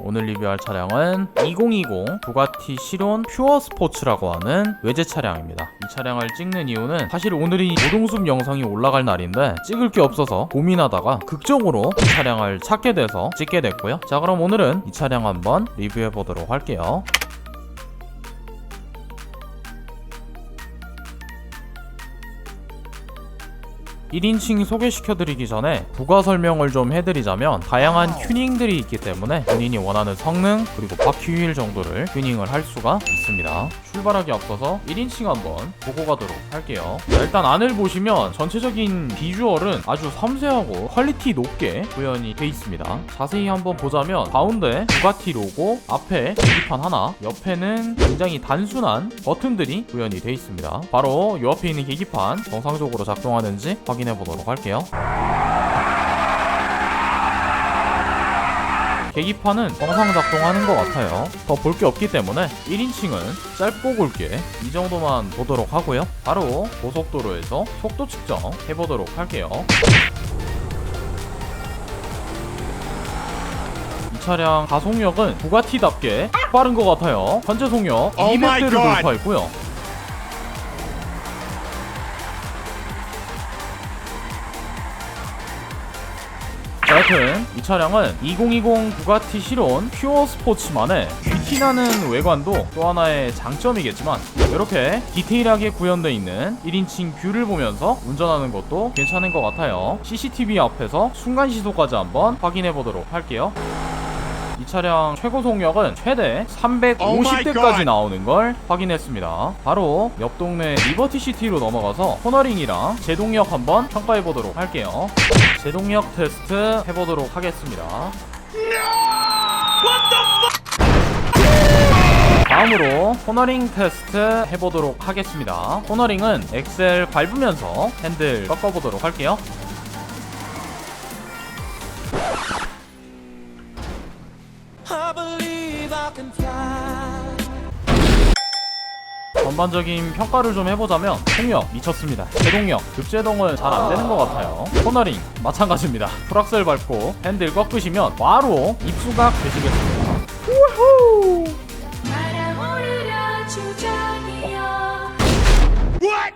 오늘 리뷰할 차량은 2020 부가티 시론 퓨어 스포츠라고 하는 외제 차량입니다. 이 차량을 찍는 이유는 사실 오늘이 노동숲 영상이 올라갈 날인데 찍을 게 없어서 고민하다가 극적으로 이 차량을 찾게 돼서 찍게 됐고요. 자 그럼 오늘은 이 차량 한번 리뷰해 보도록 할게요. 1인칭 소개시켜드리기 전에 부가 설명을 좀 해드리자면 다양한 튜닝들이 있기 때문에 본인이 원하는 성능 그리고 바퀴 휠 정도를 튜닝을 할 수가 있습니다. 출발하기 앞서서 1인칭 한번 보고 가도록 할게요. 자, 일단 안을 보시면 전체적인 비주얼은 아주 섬세하고 퀄리티 높게 구현이 돼 있습니다. 자세히 한번 보자면 가운데 부가티 로고, 앞에 계기판 하나, 옆에는 굉장히 단순한 버튼들이 구현이 돼 있습니다. 바로 이 앞에 있는 계기판 정상적으로 작동하는지 확인 해 보도록 할게요. 계기판은 정상 작동하는 것 같아요. 더 볼 게 없기 때문에 1인칭은 짧고 굵게 이 정도만 보도록 하고요. 바로 고속도로에서 속도 측정 해보도록 할게요. 이 차량 가속력은 부가티답게 빠른 것 같아요. 현재 속력 Oh my 200대를 God. 돌파했고요. 자, 하여튼 이 차량은 2020 부가티 시론 퓨어 스포츠만의 귀티나는 외관도 또 하나의 장점이겠지만 이렇게 디테일하게 구현되어 있는 1인칭 뷰를 보면서 운전하는 것도 괜찮은 것 같아요. CCTV 앞에서 순간 시소까지 한번 확인해 보도록 할게요 이 차량 최고 속력은 최대 Oh my 350대까지 God. 나오는 걸 확인했습니다. 바로 옆 동네 리버티 시티로 넘어가서 코너링이랑 제동력 한번 평가해 보도록 할게요. 제동력 테스트 해보도록 하겠습니다. 다음으로 코너링 테스트 해보도록 하겠습니다. 코너링은 엑셀 밟으면서 핸들 꺾어보도록 할게요. I believe I can fly. 전반적인 평가를 좀 해보자면 속력 미쳤습니다 제동력 급제동은 잘 안 되는 것 같아요 코너링 마찬가지입니다 풀악셀 밟고 핸들 꺾으시면 바로 입수가 되시겠습니다 날아오르려 주장이여 What?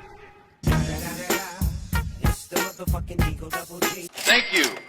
G. Thank you.